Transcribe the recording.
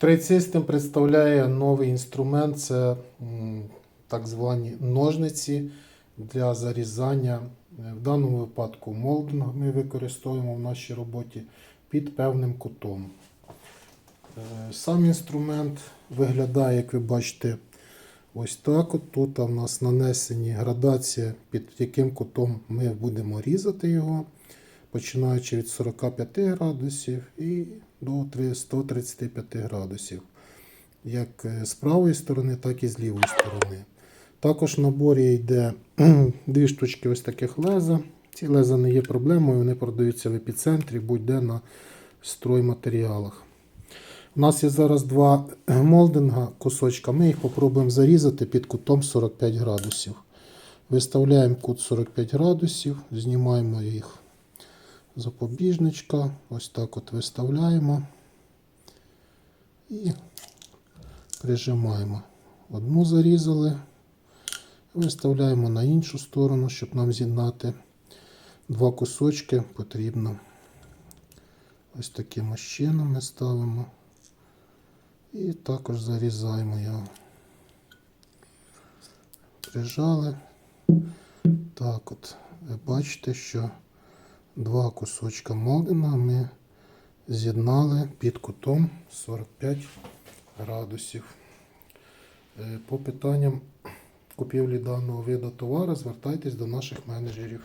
Trade System представляє новий інструмент, це так звані ножниці для зарізання. Е, В даному випадку молдинг ми використовуємо в нашій роботі під певним кутом. Е, Сам інструмент виглядає, як ви бачите, ось так. От тут у нас нанесені градація, під яким кутом ми будемо різати його, починаючи від 45 градусів і до 135 градусів. Як е, з правої сторони, так і з лівої сторони. Також в наборі йде дві штучки ось таких леза. Ці леза не є проблемою, вони продаються в епіцентрі, будь-де на стройматеріалах. У нас є зараз два молдинга кусочка. Ми їх попробуємо зарізати під кутом 45 градусів. Виставляємо кут 45 градусів, знімаємо їх запобіжничка. Ось так от виставляємо і прижимаємо. Одну зарізали, виставляємо на іншу сторону, щоб нам з'єднати два кусочки потрібно. Ось таким чином ми ставимо. І також зарізаємо його. Прижали. Так от, ви бачите, що два кусочка молдина ми з'єднали під кутом 45 градусів. Е, По питанням купівлі даного виду товару звертайтесь до наших менеджерів.